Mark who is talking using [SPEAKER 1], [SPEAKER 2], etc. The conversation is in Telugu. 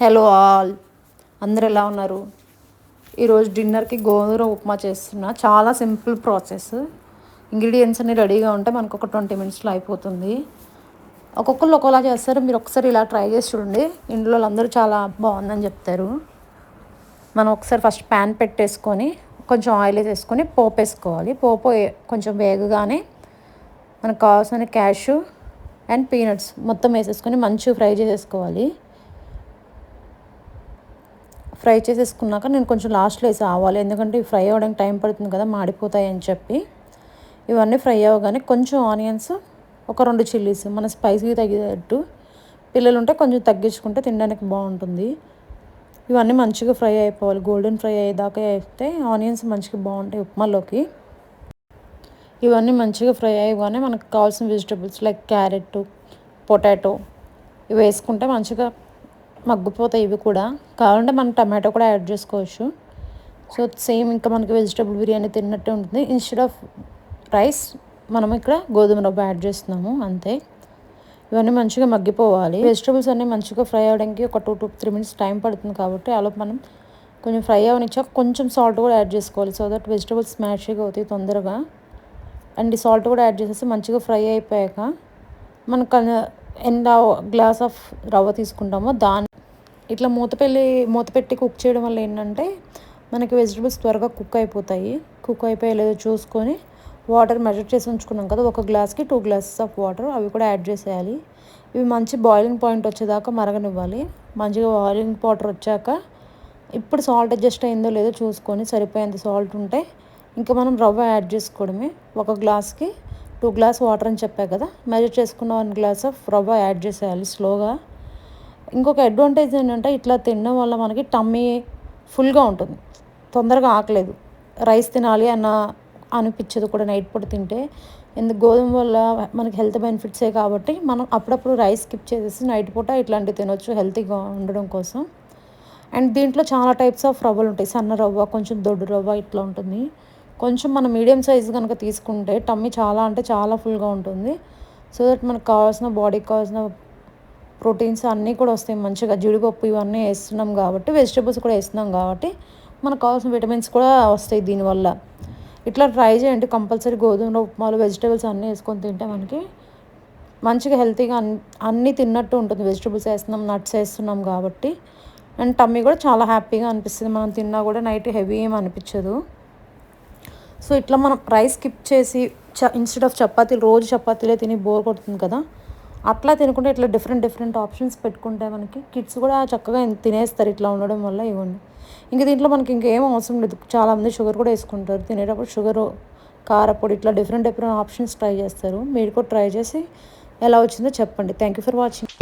[SPEAKER 1] Hello all. అందరు ఎలా ఉన్నారు? ఈరోజు డిన్నర్కి గోధుమ ఉప్మా చేస్తున్నా. చాలా సింపుల్ ప్రాసెస్. ఇంగ్రీడియంట్స్ అన్ని రెడీగా ఉంటే మనకు ఒక ట్వంటీ మినిట్స్లో అయిపోతుంది. ఒక్కొక్కరు ఒకలా చేస్తారు. మీరు ఒకసారి ఇలా ట్రై చేసి చూడండి. ఇంట్లో అందరూ చాలా బాగుందని చెప్తారు. మనం ఒకసారి ఫస్ట్ ప్యాన్ పెట్టేసుకొని కొంచెం ఆయిల్ వేసేసుకొని పోపు వేసుకోవాలి. పోపు కొంచెం వేగగానే మనకు కావాల్సిన క్యాషు అండ్ పీనట్స్ మొత్తం వేసేసుకొని మంచిగా ఫ్రై చేసేసుకోవాలి. ఫ్రై చేసేసుకున్నాక నేను కొంచెం లాస్ట్లో వేసి ఆవాలి ఎందుకంటే ఇవి ఫ్రై అవ్వడానికి టైం పడుతుంది కదా మాడిపోతాయి అని చెప్పి ఇవన్నీ ఫ్రై అవ్వగానే కొంచెం ఆనియన్స్ ఒక రెండు చిల్లీస్ మన స్పైసీ తగ్గేటట్టు పిల్లలు ఉంటే కొంచెం తగ్గించుకుంటే తినడానికి బాగుంటుంది. ఇవన్నీ మంచిగా ఫ్రై అయిపోవాలి. గోల్డెన్ ఫ్రై అయ్యేదాకా అయితే ఆనియన్స్ మంచిగా బాగుంటాయి ఉప్మాలోకి. ఇవన్నీ మంచిగా ఫ్రై అయ్యగానే మనకు కావాల్సిన వెజిటబుల్స్ లైక్ క్యారెట్ పొటాటో ఇవి వేసుకుంటే మంచిగా మగ్గిపోతాయి ఇవి కూడా. కావాలంటే మనం టమాటో కూడా యాడ్ చేసుకోవచ్చు. సో సేమ్ ఇంకా మనకి వెజిటబుల్ బిర్యానీ తిన్నట్టే ఉంటుంది. ఇన్స్టెడ్ ఆఫ్ రైస్ మనం ఇక్కడ గోధుమ రవ్వ యాడ్ చేస్తున్నాము. అంతే. ఇవన్నీ మంచిగా మగ్గిపోవాలి. వెజిటబుల్స్ అన్నీ మంచిగా ఫ్రై అవ్వడానికి ఒక two to three minutes time పడుతుంది కాబట్టి అలా మనం కొంచెం ఫ్రై అవనిచ్చాక కొంచెం సాల్ట్ కూడా యాడ్ చేసుకోవాలి. సో దట్ వెజిటబుల్స్ స్మాష్గా అవుతాయి తొందరగా. అండ్ సాల్ట్ కూడా యాడ్ చేసేసి మంచిగా ఫ్రై అయిపోయాక మనకు ఎంత గ్లాస్ ఆఫ్ రవ్వ తీసుకుంటామో. దాని ఇట్లా మూతపెల్లి మూత పెట్టి కుక్ చేయడం వల్ల ఏంటంటే మనకి వెజిటబుల్స్ త్వరగా కుక్ అయిపోతాయి. కుక్ అయిపోయి లేదో చూసుకొని వాటర్ మెజర్ చేసి ఉంచుకున్నాం కదా ఒక గ్లాస్కి టూ గ్లాసెస్ ఆఫ్ వాటర్ అవి కూడా యాడ్ చేసేయాలి. ఇవి మంచి బాయిలింగ్ పాయింట్ వచ్చేదాకా మరగనివ్వాలి. మంచిగా బాయిలింగ్ వాటర్ వచ్చాక ఇప్పుడు సాల్ట్ అడ్జస్ట్ అయిందో లేదో చూసుకొని సరిపోయేంత సాల్ట్ ఉంటే ఇంకా మనం రవ్వ యాడ్ చేసుకోవడమే. ఒక గ్లాస్కి టూ గ్లాస్ వాటర్ అని చెప్పా కదా మెజర్ చేసుకున్న వన్ గ్లాస్ ఆఫ్ రవ్వ యాడ్ చేసేయాలి స్లోగా ఇంకొక అడ్వాంటేజ్ ఏంటంటే ఇట్లా తినడం వల్ల మనకి టమ్మీ ఫుల్గా ఉంటుంది. తొందరగా ఆకలేదు. రైస్ తినాలి అన్న అనిపించదు కూడా నైట్ పూట తింటే. ఎందుకు? గోధుమ వల్ల మనకి హెల్త్ బెనిఫిట్సే కాబట్టి మనం అప్పుడప్పుడు రైస్ స్కిప్ చేసేసి నైట్ పూట ఇట్లాంటివి తినొచ్చు హెల్తీగా ఉండడం కోసం. అండ్ దీంట్లో చాలా టైప్స్ ఆఫ్ రవ్వలు ఉంటాయి. సన్న రవ్వ కొంచెం దొడ్డు రవ్వ ఇట్లా ఉంటుంది. కొంచెం మనం మీడియం సైజ్ కనుక తీసుకుంటే టమ్మీ చాలా అంటే చాలా ఫుల్గా ఉంటుంది. సో దట్ మనకు కావాల్సిన బాడీకి కావాల్సిన ప్రోటీన్స్ అన్నీ కూడా వస్తాయి. మంచిగా జీడిపప్పు ఇవన్నీ వేస్తున్నాం కాబట్టి వెజిటేబుల్స్ కూడా వేస్తున్నాం కాబట్టి మనకు కావాల్సిన విటమిన్స్ కూడా వస్తాయి దీనివల్ల. ఇట్లా ట్రై చేయండి. కంపల్సరీ గోధుమ ఉప్మాలు వెజిటేబుల్స్ అన్నీ వేసుకొని తింటే మనకి మంచిగా హెల్తీగా అన్ అన్నీ తిన్నట్టు ఉంటుంది. వెజిటేబుల్స్ వేస్తున్నాం నట్స్ వేస్తున్నాం కాబట్టి. అండ్ టమ్మీ కూడా చాలా హ్యాపీగా అనిపిస్తుంది. మనం తిన్నా కూడా నైట్ హెవీ ఏం అనిపించదు. సో ఇట్లా మనం రైస్ స్కిప్ చేసి చ ఇన్స్టెడ్ ఆఫ్ చపాతీలు రోజు చపాతీలే తిని బోర్ కొడుతుంది కదా. అట్లా తినకుండా ఇట్లా డిఫరెంట్ డిఫరెంట్ ఆప్షన్స్ పెట్టుకుంటే మనకి కిడ్స్ కూడా చక్కగా తినేస్తారు ఇట్లా ఉండడం వల్ల ఇవ్వండి. ఇంక దీంట్లో మనకి ఇంకేం అవసరం లేదు. చాలామంది షుగర్ కూడా వేసుకుంటారు. తినేటప్పుడు షుగర్ కారపొడి ఇట్లా డిఫరెంట్ డిఫరెంట్ ఆప్షన్స్ ట్రై చేస్తారు. మీరు కూడా ట్రై చేసి ఎలా వచ్చిందో చెప్పండి. Thank you for watching